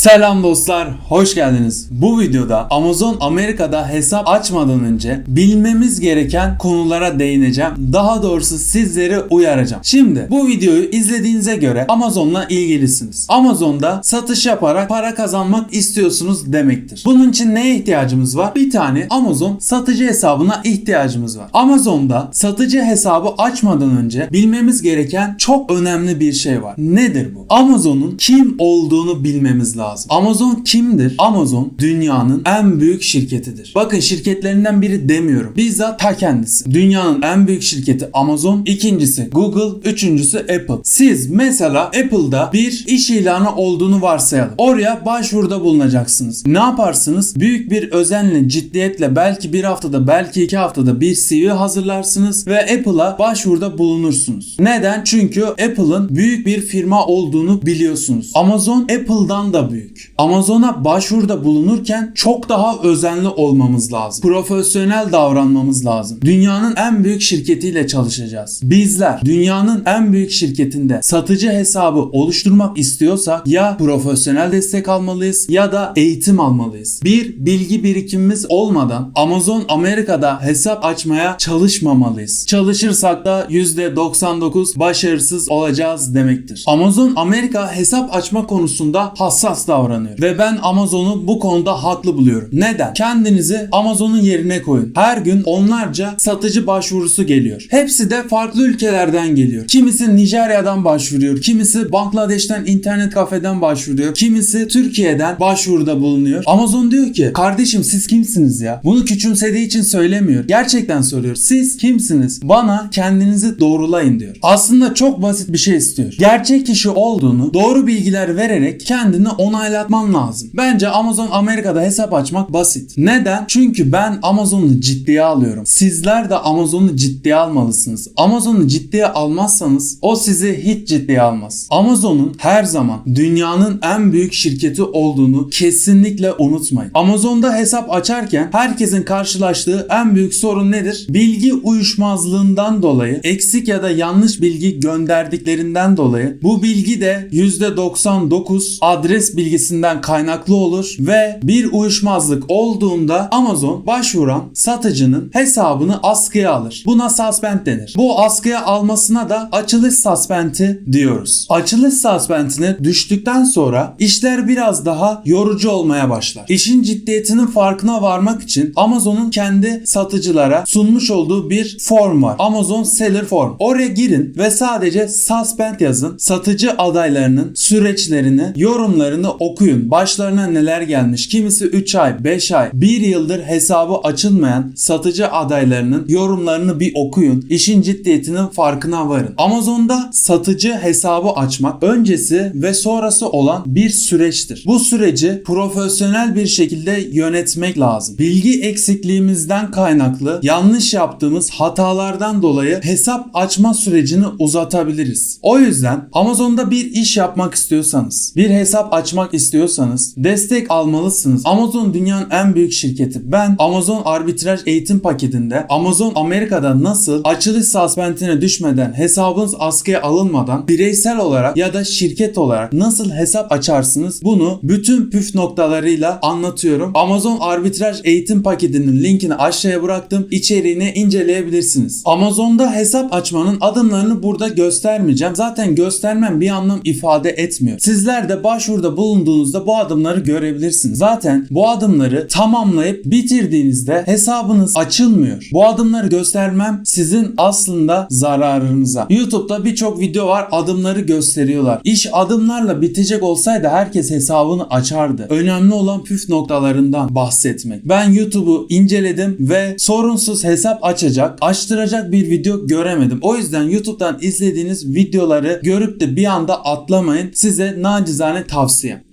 Selam dostlar, hoş geldiniz. Bu videoda Amazon Amerika'da hesap açmadan önce bilmemiz gereken konulara değineceğim. Daha doğrusu sizleri uyaracağım. Şimdi bu videoyu izlediğinize göre Amazon'la ilgilisiniz. Amazon'da satış yaparak para kazanmak istiyorsunuz demektir. Bunun için neye ihtiyacımız var? Bir tane Amazon satıcı hesabına ihtiyacımız var. Amazon'da satıcı hesabı açmadan önce bilmemiz gereken çok önemli bir şey var. Nedir bu? Amazon'un kim olduğunu bilmemiz lazım. Amazon kimdir? Amazon dünyanın en büyük şirketidir. Bakın şirketlerinden biri demiyorum. Bizzat ta kendisi. Dünyanın en büyük şirketi Amazon, ikincisi Google, üçüncüsü Apple. Siz mesela Apple'da bir iş ilanı olduğunu varsayalım. Oraya başvuruda bulunacaksınız. Ne yaparsınız? Büyük bir özenle, ciddiyetle belki bir haftada, belki iki haftada bir CV hazırlarsınız ve Apple'a başvuruda bulunursunuz. Neden? Çünkü Apple'ın büyük bir firma olduğunu biliyorsunuz. Amazon Apple'dan da büyük. Amazon'a başvuruda bulunurken çok daha özenli olmamız lazım. Profesyonel davranmamız lazım. Dünyanın en büyük şirketiyle çalışacağız. Bizler dünyanın en büyük şirketinde satıcı hesabı oluşturmak istiyorsak ya profesyonel destek almalıyız ya da eğitim almalıyız. Bir bilgi birikimimiz olmadan Amazon Amerika'da hesap açmaya çalışmamalıyız. Çalışırsak da %99 başarısız olacağız demektir. Amazon Amerika hesap açma konusunda hassas davranıyor ve ben Amazon'u bu konuda haklı buluyorum. Neden? Kendinizi Amazon'un yerine koyun. Her gün onlarca satıcı başvurusu geliyor. Hepsi de farklı ülkelerden geliyor. Kimisi Nijerya'dan başvuruyor, kimisi Bangladeş'ten internet kafeden başvuruyor, kimisi Türkiye'den başvuruda bulunuyor. Amazon diyor ki kardeşim siz kimsiniz ya? Bunu küçümsediği için söylemiyor. Gerçekten soruyor. Siz kimsiniz? Bana kendinizi doğrulayın diyor. Aslında çok basit bir şey istiyor. Gerçek kişi olduğunu doğru bilgiler vererek kendini onaylatman lazım. Bence Amazon Amerika'da hesap açmak basit. Neden? Çünkü ben Amazon'u ciddiye alıyorum. Sizler de Amazon'u ciddiye almalısınız. Amazon'u ciddiye almazsanız o sizi hiç ciddiye almaz. Amazon'un her zaman dünyanın en büyük şirketi olduğunu kesinlikle unutmayın. Amazon'da hesap açarken herkesin karşılaştığı en büyük sorun nedir? Bilgi uyuşmazlığından dolayı eksik ya da yanlış bilgi gönderdiklerinden dolayı bu bilgi de %99 adres bilgisinden kaynaklı olur ve bir uyuşmazlık olduğunda Amazon başvuran satıcının hesabını askıya alır. Buna suspend denir. Bu askıya almasına da açılış suspend'i diyoruz. Açılış suspend'ine düştükten sonra işler biraz daha yorucu olmaya başlar. İşin ciddiyetinin farkına varmak için Amazon'un kendi satıcılara sunmuş olduğu bir form var. Amazon Seller Form. Oraya girin ve sadece suspend yazın. Satıcı adaylarının süreçlerini, yorumlarını okuyun. Başlarına neler gelmiş. Kimisi 3 ay, 5 ay, 1 yıldır hesabı açılmayan satıcı adaylarının yorumlarını bir okuyun. İşin ciddiyetinin farkına varın. Amazon'da satıcı hesabı açmak öncesi ve sonrası olan bir süreçtir. Bu süreci profesyonel bir şekilde yönetmek lazım. Bilgi eksikliğimizden kaynaklı yanlış yaptığımız hatalardan dolayı hesap açma sürecini uzatabiliriz. O yüzden Amazon'da bir iş yapmak istiyorsanız, bir hesap açmak istiyorsanız destek almalısınız. Amazon dünyanın en büyük şirketi. Ben Amazon arbitraj eğitim paketinde Amazon Amerika'da nasıl açılış suspendine düşmeden hesabınız askıya alınmadan bireysel olarak ya da şirket olarak nasıl hesap açarsınız bunu bütün püf noktalarıyla anlatıyorum. Amazon arbitraj eğitim paketinin linkini aşağıya bıraktım. İçeriğini inceleyebilirsiniz. Amazon'da hesap açmanın adımlarını burada göstermeyeceğim. Zaten göstermem bir anlam ifade etmiyor. Sizler de başvuruda bulunduğunuzda bu adımları görebilirsiniz. Zaten bu adımları tamamlayıp bitirdiğinizde hesabınız açılmıyor. Bu adımları göstermem sizin aslında zararınıza. YouTube'da birçok video var adımları gösteriyorlar. İş adımlarla bitecek olsaydı herkes hesabını açardı. Önemli olan püf noktalarından bahsetmek. Ben YouTube'u inceledim ve sorunsuz hesap açacak, açtıracak bir video göremedim. O yüzden YouTube'dan izlediğiniz videoları görüp de bir anda atlamayın. Size nacizane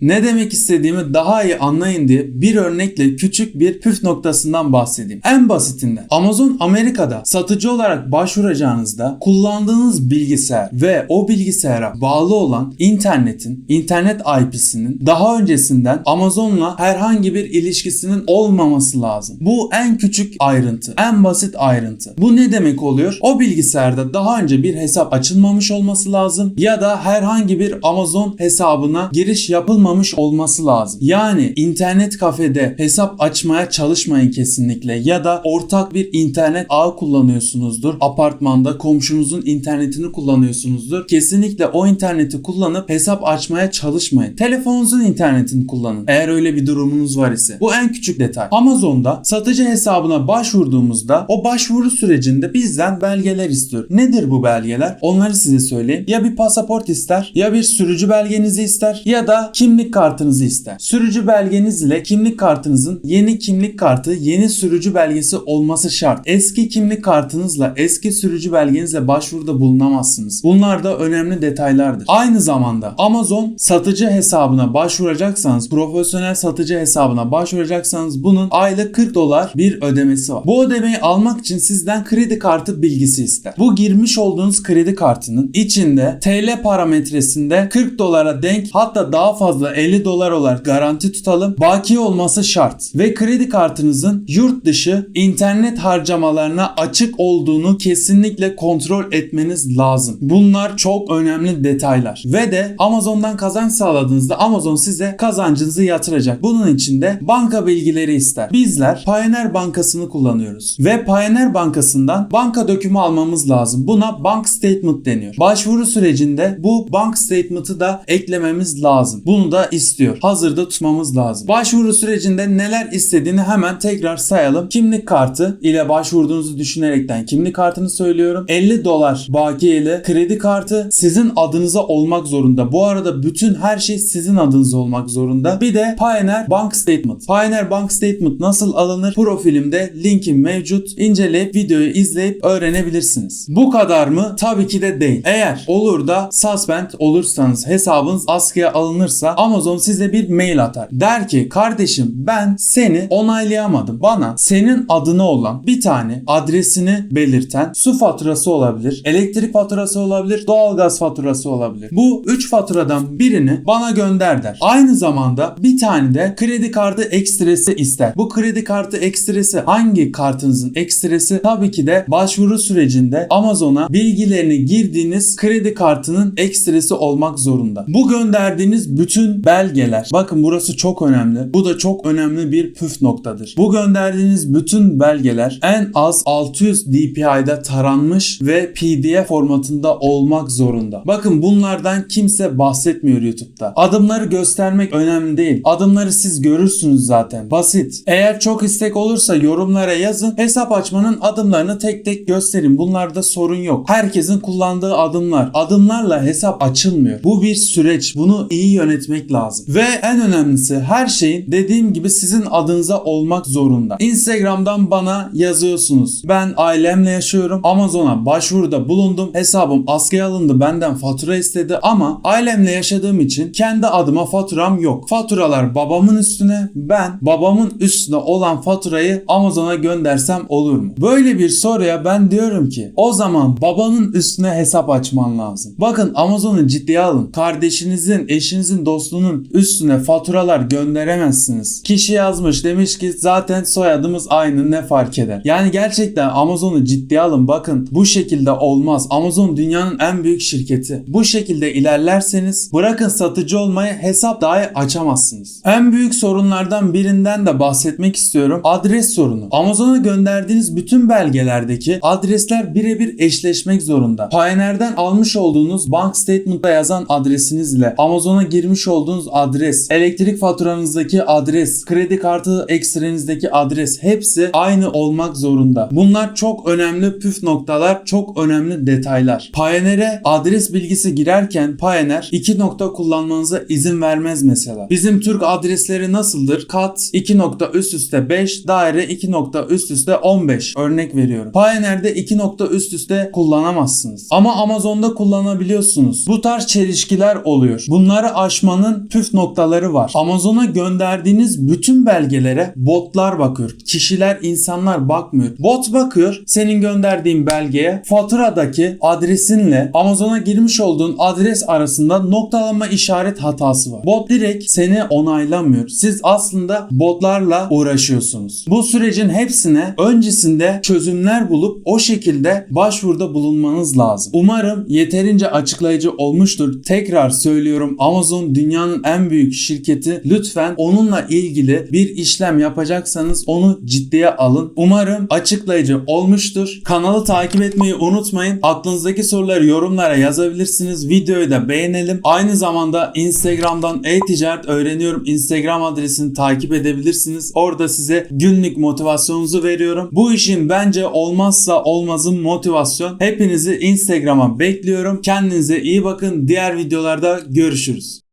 Ne demek istediğimi daha iyi anlayın diye bir örnekle küçük bir püf noktasından bahsedeyim. En basitinden Amazon Amerika'da satıcı olarak başvuracağınızda kullandığınız bilgisayar ve o bilgisayara bağlı olan internetin, internet IP'sinin daha öncesinden Amazon'la herhangi bir ilişkisinin olmaması lazım. Bu en küçük ayrıntı, en basit ayrıntı. Bu ne demek oluyor? O bilgisayarda daha önce bir hesap açılmamış olması lazım ya da herhangi bir Amazon hesabına giriş yapılmamış yapılmamış olması lazım. Yani internet kafede hesap açmaya çalışmayın kesinlikle ya da ortak bir internet ağı kullanıyorsunuzdur. Apartmanda komşunuzun internetini kullanıyorsunuzdur. Kesinlikle o interneti kullanıp hesap açmaya çalışmayın. Telefonunuzun internetini kullanın. Eğer öyle bir durumunuz var ise. Bu en küçük detay. Amazon'da satıcı hesabına başvurduğumuzda o başvuru sürecinde bizden belgeler istiyor. Nedir bu belgeler? Onları size söyleyeyim. Ya bir pasaport ister, ya bir sürücü belgenizi ister ya da kimlik kartınızı ister. Sürücü belgeniz ile kimlik kartınızın yeni kimlik kartı, yeni sürücü belgesi olması şart. Eski kimlik kartınızla, eski sürücü belgenizle başvuruda bulunamazsınız. Bunlar da önemli detaylardır. Aynı zamanda Amazon satıcı hesabına başvuracaksanız, profesyonel satıcı hesabına başvuracaksanız bunun aylık 40 dolar bir ödemesi var. Bu ödemeyi almak için sizden kredi kartı bilgisi ister. Bu girmiş olduğunuz kredi kartının içinde TL parametresinde 40 dolara denk hatta daha fazla 50 dolar olarak garanti tutalım. Baki olması şart. Ve kredi kartınızın yurt dışı internet harcamalarına açık olduğunu kesinlikle kontrol etmeniz lazım. Bunlar çok önemli detaylar. Ve de Amazon'dan kazanç sağladığınızda Amazon size kazancınızı yatıracak. Bunun için de banka bilgileri ister. Bizler Pioneer Bankası'nı kullanıyoruz. Ve Pioneer Bankası'ndan banka dökümü almamız lazım. Buna bank statement deniyor. Başvuru sürecinde bu bank statement'ı da eklememiz lazım. Da istiyor. Hazırda tutmamız lazım. Başvuru sürecinde neler istediğini hemen tekrar sayalım. Kimlik kartı ile başvurduğunuzu düşünerekten kimlik kartını söylüyorum. 50 dolar bakiyeli kredi kartı sizin adınıza olmak zorunda. Bu arada bütün her şey sizin adınıza olmak zorunda. Bir de Pioneer Bank Statement. Pioneer Bank Statement nasıl alınır? Profilimde linkim mevcut. İnceleyip videoyu izleyip öğrenebilirsiniz. Bu kadar mı? Tabii ki de değil. Eğer olur da suspend olursanız hesabınız askıya alınırsa Amazon size bir mail atar. Der ki kardeşim ben seni onaylayamadım. Bana senin adına olan bir tane adresini belirten su faturası olabilir, elektrik faturası olabilir, doğalgaz faturası olabilir. Bu 3 faturadan birini bana gönder der. Aynı zamanda bir tane de kredi kartı ekstresi ister. Bu kredi kartı ekstresi hangi kartınızın ekstresi? Tabii ki de başvuru sürecinde Amazon'a bilgilerini girdiğiniz kredi kartının ekstresi olmak zorunda. Bu gönderdiğiniz bütün belgeler, bakın burası çok önemli. Bu da çok önemli bir püf noktadır. Bu gönderdiğiniz bütün belgeler en az 600 dpi'de taranmış ve pdf formatında olmak zorunda. Bakın bunlardan kimse bahsetmiyor YouTube'da. Adımları göstermek önemli değil. Adımları siz görürsünüz zaten. Basit. Eğer çok istek olursa yorumlara yazın. Hesap açmanın adımlarını tek tek gösterin. Bunlarda sorun yok. Herkesin kullandığı adımlar. Adımlarla hesap açılmıyor. Bu bir süreç. Bunu iyi yönetmek lazım. Ve en önemlisi her şeyin dediğim gibi sizin adınıza olmak zorunda. Instagram'dan bana yazıyorsunuz. Ben ailemle yaşıyorum. Amazon'a başvuruda bulundum. Hesabım askıya alındı. Benden fatura istedi ama ailemle yaşadığım için kendi adıma faturam yok. Faturalar babamın üstüne. Ben babamın üstüne olan faturayı Amazon'a göndersem olur mu? Böyle bir soruya ben diyorum ki o zaman babanın üstüne hesap açman lazım. Bakın Amazon'u ciddiye alın. Kardeşinizin, eşinizin, dostunun üstüne faturalar gönderemezsiniz. Kişi yazmış demiş ki zaten soyadımız aynı ne fark eder? Yani gerçekten Amazon'u ciddiye alın. Bakın bu şekilde olmaz. Amazon dünyanın en büyük şirketi. Bu şekilde ilerlerseniz bırakın satıcı olmayı hesap dahi açamazsınız. En büyük sorunlardan birinden de bahsetmek istiyorum. Adres sorunu. Amazon'a gönderdiğiniz bütün belgelerdeki adresler birebir eşleşmek zorunda. Pioneer'den almış olduğunuz bank statement'ta yazan adresiniz ile Amazon'a girmiş olduğunuz adres, elektrik faturanızdaki adres, kredi kartı ekstrenizdeki adres hepsi aynı olmak zorunda. Bunlar çok önemli püf noktalar, çok önemli detaylar. Pioneer'e adres bilgisi girerken Pioneer iki nokta kullanmanıza izin vermez mesela. Bizim Türk adresleri nasıldır? Kat 2 nokta üst üste 5, daire 2 nokta üst üste 15 örnek veriyorum. Pioneer'de 2 nokta üst üste kullanamazsınız. Ama Amazon'da kullanabiliyorsunuz. Bu tarz çelişkiler oluyor. Bunları aşmanın püf noktaları var. Amazon'a gönderdiğiniz bütün belgelere botlar bakıyor. Kişiler, insanlar bakmıyor. Bot bakıyor senin gönderdiğin belgeye faturadaki adresinle Amazon'a girmiş olduğun adres arasında noktalama işaret hatası var. Bot direkt seni onaylamıyor. Siz aslında botlarla uğraşıyorsunuz. Bu sürecin hepsine öncesinde çözümler bulup o şekilde başvuruda bulunmanız lazım. Umarım yeterince açıklayıcı olmuştur. Tekrar söylüyorum Amazon dünyanın en büyük şirketi. Lütfen onunla ilgili bir işlem yapacaksanız onu ciddiye alın. Umarım açıklayıcı olmuştur. Kanalı takip etmeyi unutmayın. Aklınızdaki soruları yorumlara yazabilirsiniz. Videoyu da beğenelim. Aynı zamanda Instagram'dan e-ticaret öğreniyorum. Instagram adresini takip edebilirsiniz. Orada size günlük motivasyonunuzu veriyorum. Bu işin bence olmazsa olmazın motivasyon. Hepinizi Instagram'a bekliyorum. Kendinize iyi bakın. Diğer videolarda görüşürüz.